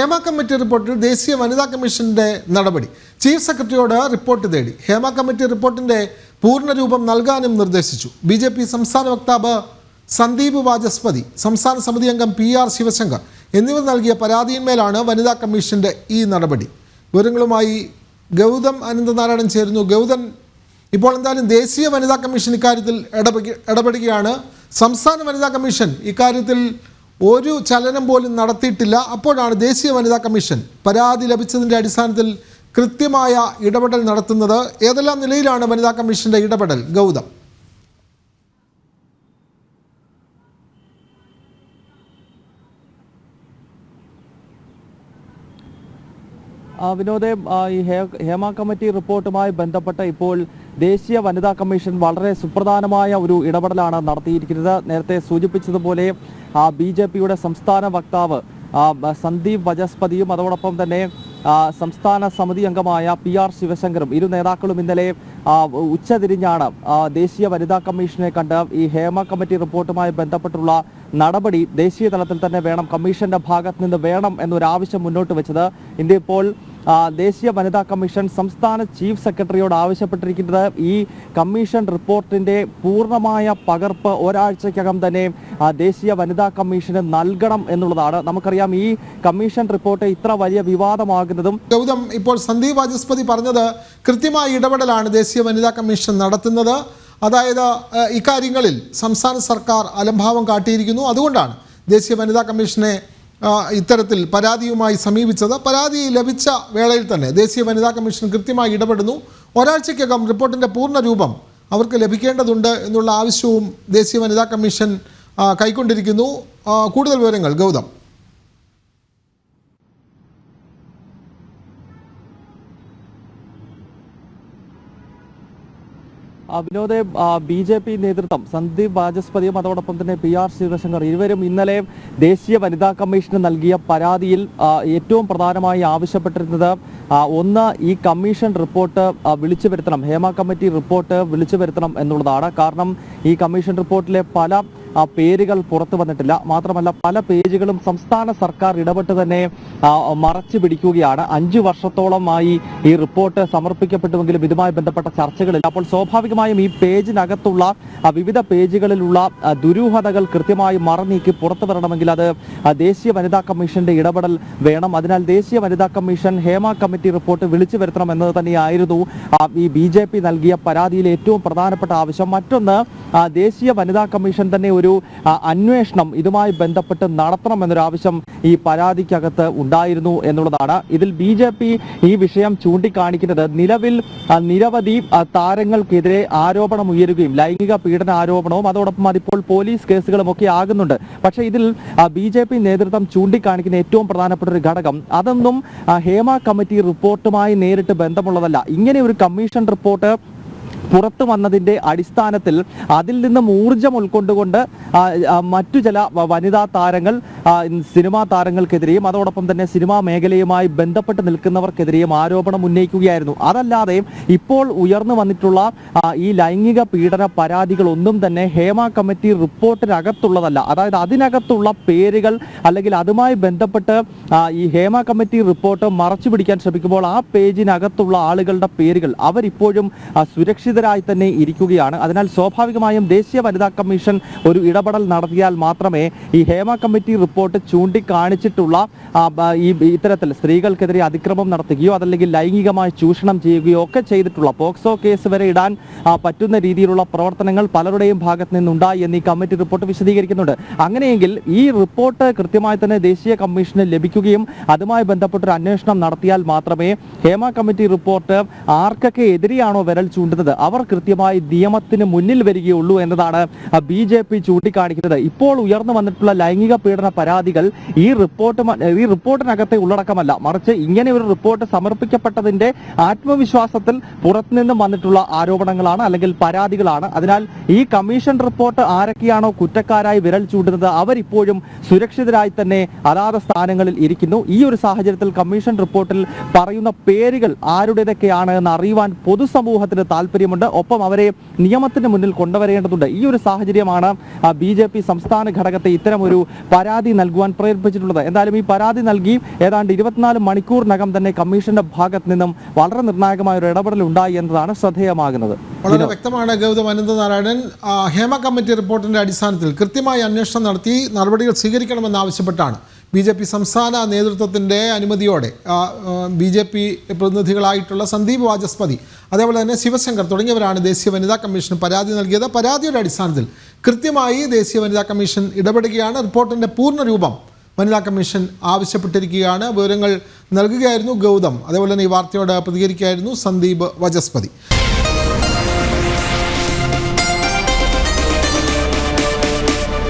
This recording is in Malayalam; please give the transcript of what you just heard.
ഹേമ കമ്മിറ്റി റിപ്പോർട്ടിൽ ദേശീയ വനിതാ കമ്മീഷന്റെ നടപടി. ചീഫ് സെക്രട്ടറിയോട് റിപ്പോർട്ട് തേടി. ഹേമ കമ്മിറ്റി റിപ്പോർട്ടിന്റെ പൂർണരൂപം നൽകാനും നിർദ്ദേശിച്ചു. ബി ജെ പി സംസ്ഥാന വക്താവ് സന്ദീപ് വാചസ്പതി സംസ്ഥാന സമിതി അംഗം പി ആർ ശിവശങ്കർ എന്നിവർ നൽകിയ പരാതിയിന്മേലാണ് വനിതാ കമ്മീഷന്റെ ഈ നടപടി. വിവരങ്ങളുമായി ഗൗതം അനന്തനാരായണൻ ചേരുന്നു. ഗൗതൻ ഇപ്പോൾ എന്തായാലും ദേശീയ വനിതാ കമ്മീഷൻ ഇക്കാര്യത്തിൽ ഇടപെടുക ഇടപെടുകയാണ്. സംസ്ഥാന വനിതാ കമ്മീഷൻ ഇക്കാര്യത്തിൽ ഒരു ചലനം പോലും നടത്തിയിട്ടില്ല. അപ്പോഴാണ് ദേശീയ വനിതാ കമ്മീഷൻ പരാതി ലഭിച്ചതിന്റെ അടിസ്ഥാനത്തിൽ കൃത്യമായ ഇടപെടൽ നടത്തുന്നത്. ഏതെല്ലാം നിലയിലാണ് വനിതാ കമ്മീഷന്റെ ഇടപെടൽ? ഗൗതം. വിനോദേ ഈ ഹേമ കമ്മിറ്റി റിപ്പോർട്ടുമായി ബന്ധപ്പെട്ട ഇപ്പോൾ ദേശീയ വനിതാ കമ്മീഷൻ വളരെ സുപ്രധാനമായ ഒരു ഇടപെടലാണ് നടത്തിയിരിക്കുന്നത്. നേരത്തെ സൂചിപ്പിച്ചതുപോലെ ബി ജെ പിയുടെ സംസ്ഥാന വക്താവ് സന്ദീപ് വജസ്പതിയും അതോടൊപ്പം തന്നെ സംസ്ഥാന സമിതി അംഗമായ പി ആർ ശിവശങ്കറും ഇരു നേതാക്കളും ഇന്നലെ ഉച്ചതിരിഞ്ഞാണ് ദേശീയ വനിതാ കമ്മീഷനെ കണ്ട് ഈ ഹേമ കമ്മിറ്റി റിപ്പോർട്ടുമായി ബന്ധപ്പെട്ടുള്ള നടപടി ദേശീയ തലത്തിൽ തന്നെ വേണം കമ്മീഷന്റെ ഭാഗത്ത് നിന്ന് വേണം എന്നൊരു ആവശ്യം മുന്നോട്ട് വെച്ചത്. ഇന്ത്യ ഇപ്പോൾ ദേശീയ വനിതാ കമ്മീഷൻ സംസ്ഥാന ചീഫ് സെക്രട്ടറിയോട് ആവശ്യപ്പെട്ടിരിക്കുന്നത് ഈ കമ്മീഷൻ റിപ്പോർട്ടിന്റെ പൂർണമായ പകർപ്പ് ഒരാഴ്ചക്കകം തന്നെ ദേശീയ വനിതാ കമ്മീഷന് നൽകണം എന്നുള്ളതാണ്. നമുക്കറിയാം ഈ കമ്മീഷൻ റിപ്പോർട്ട് ഇത്ര വലിയ വിവാദമാകുന്നതും ഗൗതം ഇപ്പോൾ സന്ദീപ് വാചസ്പതി പറഞ്ഞത് കൃത്യമായ ഇടപെടലാണ് ദേശീയ വനിതാ കമ്മീഷൻ നടത്തുന്നത്. അതായത് ഇക്കാര്യങ്ങളിൽ സംസ്ഥാന സർക്കാർ അലംഭാവം കാട്ടിയിരിക്കുന്നു. അതുകൊണ്ടാണ് ദേശീയ വനിതാ കമ്മീഷനെ ഇത്തരത്തിൽ പരാതിയുമായി സമീപിച്ചത് പരാതി ലഭിച്ച വേളയിൽ തന്നെ ദേശീയ വനിതാ കമ്മീഷൻ കൃത്യമായി ഇടപെടുന്നു. ഒരാഴ്ചയ്ക്കകം റിപ്പോർട്ടിന്റെ പൂർണ രൂപം അവർക്ക് ലഭിക്കേണ്ടതുണ്ട് എന്നുള്ള ആവശ്യവും ദേശീയ വനിതാ കമ്മീഷൻ കൈക്കൊണ്ടിരിക്കുന്നു. കൂടുതൽ വിവരങ്ങൾ ഗൗതം. വിനോദെ ബി ജെ പി നേതൃത്വം സന്ദീപ് വാചസ്പതിയും അതോടൊപ്പം തന്നെ പി ആർ ശിവശങ്കർ ഇരുവരും ഇന്നലെ ദേശീയ വനിതാ കമ്മീഷന് നൽകിയ പരാതിയിൽ ഏറ്റവും പ്രധാനമായി ആവശ്യപ്പെട്ടിരുന്നത് ഒന്ന് ഈ കമ്മീഷൻ റിപ്പോർട്ട് വിളിച്ചു വരുത്തണം ഹേമ കമ്മിറ്റി റിപ്പോർട്ട് വിളിച്ചു വരുത്തണം എന്നുള്ളതാണ്. കാരണം ഈ കമ്മീഷൻ റിപ്പോർട്ടിലെ പല ആ, പേരുകൾ പുറത്തു വന്നിട്ടില്ല. മാത്രമല്ല പല പേജുകളും സംസ്ഥാന സർക്കാർ ഇടപെട്ട് തന്നെ മറച്ചു പിടിക്കുകയാണ്. അഞ്ചു വർഷത്തോളമായി ഈ റിപ്പോർട്ട് സമർപ്പിക്കപ്പെട്ടുവെങ്കിലും ഇതുമായി ബന്ധപ്പെട്ട ചർച്ചകളില്ല. അപ്പോൾ സ്വാഭാവികമായും ഈ പേജിനകത്തുള്ള വിവിധ പേജുകളിലുള്ള ദുരൂഹതകൾ കൃത്യമായി മറനീക്കി പുറത്തു വരണമെങ്കിൽ അത് ദേശീയ വനിതാ കമ്മീഷന്റെ ഇടപെടൽ വേണം. അതിനാൽ ദേശീയ വനിതാ കമ്മീഷൻ ഹേമ കമ്മിറ്റി റിപ്പോർട്ട് വിളിച്ചു വരുത്തണം എന്നത് തന്നെയായിരുന്നു ഈ ബി ജെ പി നൽകിയ പരാതിയിലെ ഏറ്റവും പ്രധാനപ്പെട്ട ആവശ്യം. മറ്റൊന്ന് ദേശീയ വനിതാ കമ്മീഷൻ തന്നെ ഒരു അന്വേഷണം ഇതുമായി ബന്ധപ്പെട്ട് നടത്തണമെന്നൊരാവശ്യം ഈ പരാതിക്കകത്ത് ഉണ്ടായിരുന്നു എന്നുള്ളതാണ്. ഇതിൽ ബി ജെ പി ഈ വിഷയം ചൂണ്ടിക്കാണിക്കുന്നത് നിലവിൽ നിരവധി താരങ്ങൾക്കെതിരെ ആരോപണം ഉയരുകയും ലൈംഗിക പീഡന ആരോപണവും അതോടൊപ്പം അതിപ്പോൾ പോലീസ് കേസുകളും ഒക്കെ ആകുന്നുണ്ട്. പക്ഷേ ഇതിൽ ബി ജെ പി നേതൃത്വം ചൂണ്ടിക്കാണിക്കുന്ന ഏറ്റവും പ്രധാനപ്പെട്ട ഒരു ഘടകം അതൊന്നും ഹേമ കമ്മിറ്റി റിപ്പോർട്ടുമായി നേരിട്ട് ബന്ധമുള്ളതല്ല. ഇങ്ങനെ ഒരു കമ്മീഷൻ റിപ്പോർട്ട് പുറത്തു വന്നതിന്റെ അടിസ്ഥാനത്തിൽ അതിൽ നിന്നും ഊർജം ഉൾക്കൊണ്ടുകൊണ്ട് മറ്റു ചില വനിതാ താരങ്ങൾ സിനിമാ താരങ്ങൾക്കെതിരെയും അതോടൊപ്പം തന്നെ സിനിമാ മേഖലയുമായി ബന്ധപ്പെട്ട് നിൽക്കുന്നവർക്കെതിരെയും ആരോപണം ഉന്നയിക്കുകയായിരുന്നു. അതല്ലാതെ ഇപ്പോൾ ഉയർന്നു വന്നിട്ടുള്ള ഈ ലൈംഗിക പീഡന പരാതികൾ ഒന്നും തന്നെ ഹേമ കമ്മിറ്റി റിപ്പോർട്ടിനകത്തുള്ളതല്ല. അതായത് അതിനകത്തുള്ള പേരുകൾ അല്ലെങ്കിൽ അതുമായി ബന്ധപ്പെട്ട് ഈ ഹേമ കമ്മിറ്റി റിപ്പോർട്ട് മറച്ചു പിടിക്കാൻ ശ്രമിക്കുമ്പോൾ ആ പേജിനകത്തുള്ള ആളുകളുടെ പേരുകൾ അവരിപ്പോഴും ആ, സുരക്ഷിതരായി തന്നെ ഇരിക്കുകയാണ്. അതിനാൽ സ്വാഭാവികമായും ദേശീയ വനിതാ കമ്മീഷൻ ഒരു ഇടപെടൽ നടത്തിയാൽ മാത്രമേ ഈ ഹേമ കമ്മിറ്റി റിപ്പോർട്ട് ചൂണ്ടിക്കാണിച്ചിട്ടുള്ള ഈ ഇത്തരത്തിൽ സ്ത്രീകൾക്കെതിരെ അതിക്രമം നടത്തുകയോ അതല്ലെങ്കിൽ ലൈംഗികമായി ചൂഷണം ചെയ്യുകയോ ഒക്കെ ചെയ്തിട്ടുള്ള പോക്സോ കേസ് വരെ ഇടാൻ പറ്റുന്ന രീതിയിലുള്ള പ്രവർത്തനങ്ങൾ പലരുടെയും ഭാഗത്ത് നിന്നുണ്ടായി എന്ന് ഈ കമ്മിറ്റി റിപ്പോർട്ട് വിശദീകരിക്കുന്നുണ്ട്. അങ്ങനെയെങ്കിൽ ഈ റിപ്പോർട്ട് കൃത്യമായി തന്നെ ദേശീയ കമ്മീഷന് ലഭിക്കുകയും അതുമായി ബന്ധപ്പെട്ടൊരു അന്വേഷണം നടത്തിയാൽ മാത്രമേ ഹേമ കമ്മിറ്റി റിപ്പോർട്ട് ആർക്കൊക്കെ എതിരെയാണോ വിരൽ ചൂണ്ടുന്നത്? അവർ കൃത്യമായി നിയമത്തിന് മുന്നിൽ വരികയുള്ളൂ എന്നതാണ് ബി ജെ പി ചൂണ്ടിക്കാണിക്കുന്നത്. ഇപ്പോൾ ഉയർന്നു വന്നിട്ടുള്ള ലൈംഗിക പീഡന പരാതികൾ ഈ റിപ്പോർട്ട് ഈ റിപ്പോർട്ടിനകത്തെ ഉള്ളടക്കമല്ല. മറിച്ച് ഇങ്ങനെ ഒരു റിപ്പോർട്ട് സമർപ്പിക്കപ്പെട്ടതിന്റെ ആത്മവിശ്വാസത്തിൽ പുറത്തുനിന്നും വന്നിട്ടുള്ള ആരോപണങ്ങളാണ് അല്ലെങ്കിൽ പരാതികളാണ്. അതിനാൽ ഈ കമ്മീഷൻ റിപ്പോർട്ട് ആരൊക്കെയാണോ കുറ്റക്കാരായി വിരൽ ചൂണ്ടുന്നത് അവരിപ്പോഴും സുരക്ഷിതരായി തന്നെ അതാത് സ്ഥാനങ്ങളിൽ ഇരിക്കുന്നു. ഈ ഒരു സാഹചര്യത്തിൽ കമ്മീഷൻ റിപ്പോർട്ടിൽ പറയുന്ന പേരുകൾ ആരുടേതൊക്കെയാണ് എന്ന് അറിയുവാൻ പൊതുസമൂഹത്തിന് താല്പര്യം സാഹചര്യമുണ്ട് ഒപ്പം അവരെ നിയമത്തിന് മുന്നിൽ കൊണ്ടുവരേണ്ടതുണ്ട്. ഈ ഒരു സാഹചര്യമാണ് ബി ജെ പി സംസ്ഥാന ഘടകത്തെ ഇത്തരം ഒരു പരാതി നൽകുവാൻ പ്രേരിപ്പിച്ചിട്ടുള്ളത്. എന്തായാലും ഈ പരാതി നൽകി ഏതാണ്ട് ഇരുപത്തിനാല് മണിക്കൂറിനകം തന്നെ കമ്മീഷന്റെ ഭാഗത്ത് നിന്നും വളരെ നിർണായകമായ ഒരു ഇടപെടൽ ഉണ്ടായി എന്നതാണ് ശ്രദ്ധേയമാകുന്നത്. വളരെ വ്യക്തമാണ് ഗൗതം അനന്തനാരായണൻ. നാരായണൻ ഹേമ കമ്മിറ്റി റിപ്പോർട്ടിന്റെ അടിസ്ഥാനത്തിൽ കൃത്യമായി അന്വേഷണം നടത്തി നടപടികൾ സ്വീകരിക്കണമെന്നാവശ്യപ്പെട്ടാണ് ബി ജെ പി സംസ്ഥാന നേതൃത്വത്തിന്റെ അനുമതിയോടെ ബി ജെ പി പ്രതിനിധികളായിട്ടുള്ള സന്ദീപ് വാചസ്പതി അതേപോലെ തന്നെ ശിവശങ്കർ തുടങ്ങിയവരാണ് ദേശീയ വനിതാ കമ്മീഷന് പരാതി നൽകിയത്. പരാതിയുടെ അടിസ്ഥാനത്തിൽ കൃത്യമായി ദേശീയ വനിതാ കമ്മീഷൻ ഇടപെടുകയാണ്. റിപ്പോർട്ടിന്റെ പൂർണ രൂപം വനിതാ കമ്മീഷൻ ആവശ്യപ്പെട്ടിരിക്കുകയാണ്. വിവരങ്ങൾ നൽകുകയായിരുന്നു ഗൗതം. അതേപോലെ തന്നെ ഈ വാർത്തയോട് പ്രതികരിക്കുകയായിരുന്നു സന്ദീപ് വചസ്പതി.